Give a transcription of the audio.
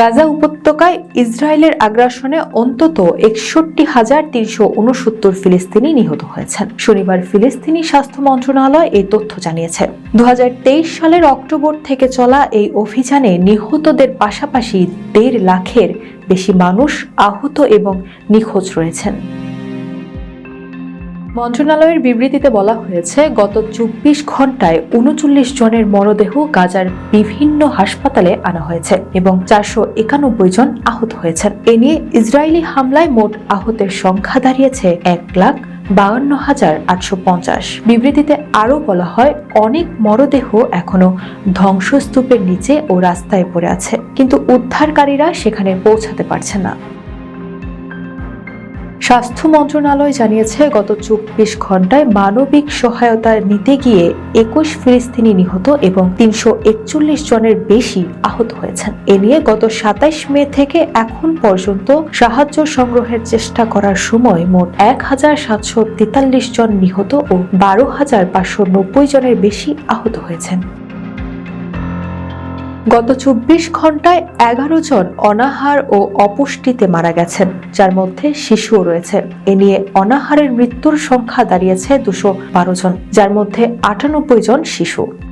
গাজা উপত্যকায় ইসরায়েলের আগ্রাসনে অন্তত একষট্টি হাজার তিনশো উনসত্তর ফিলিস্তিনি নিহত হয়েছেন। শনিবার ফিলিস্তিনি স্বাস্থ্য মন্ত্রণালয় এই তথ্য জানিয়েছে। দু হাজার তেইশ সালের অক্টোবর থেকে চলা এই অভিযানে নিহতদের পাশাপাশি দেড় লাখের বেশি মানুষ আহত এবং নিখোঁজ রয়েছেন। মন্ত্রণালয়ের বিবৃতিতে বলা হয়েছে, গত চব্বিশ ঘন্টায় উনচল্লিশ জনের মরদেহ গাজার বিভিন্ন হাসপাতালে আনা হয়েছে এবং চারশো একানব্বই জন আহত হয়েছেন। এ নিয়ে ইসরায়েলি হামলায় মোট আহতের সংখ্যা দাঁড়িয়েছে এক লাখ বাউন্ন হাজার আটশো পঞ্চাশ। বিবৃতিতে আরও বলা হয়, অনেক মরদেহ এখনও ধ্বংসস্তূপের নিচে ও রাস্তায় পড়ে আছে, কিন্তু উদ্ধারকারীরা সেখানে পৌঁছাতে পারছে না। স্বাস্থ্য মন্ত্রণালয় জানিয়েছে, গত চব্বিশ ঘন্টায় মানবিক সহায়তা নিতে গিয়ে একুশ ফিলিস্তিনি নিহত এবং তিনশো একচল্লিশ জনের বেশি আহত হয়েছেন। এ নিয়ে গত সাতাইশ মে থেকে এখন পর্যন্ত সাহায্য সংগ্রহের চেষ্টা করার সময় মোট এক হাজার সাতশো তেতাল্লিশ জন নিহত ও বারো হাজার পাঁচশো নব্বই জনের বেশি আহত হয়েছেন। গত চব্বিশ ঘন্টায় এগারো জন অনাহার ও অপুষ্টিতে মারা গেছেন, যার মধ্যে শিশুও রয়েছে। এ নিয়ে অনাহারের মৃত্যুর সংখ্যা দাঁড়িয়েছে দুশো বারো জন, যার মধ্যে আটানব্বই জন শিশু।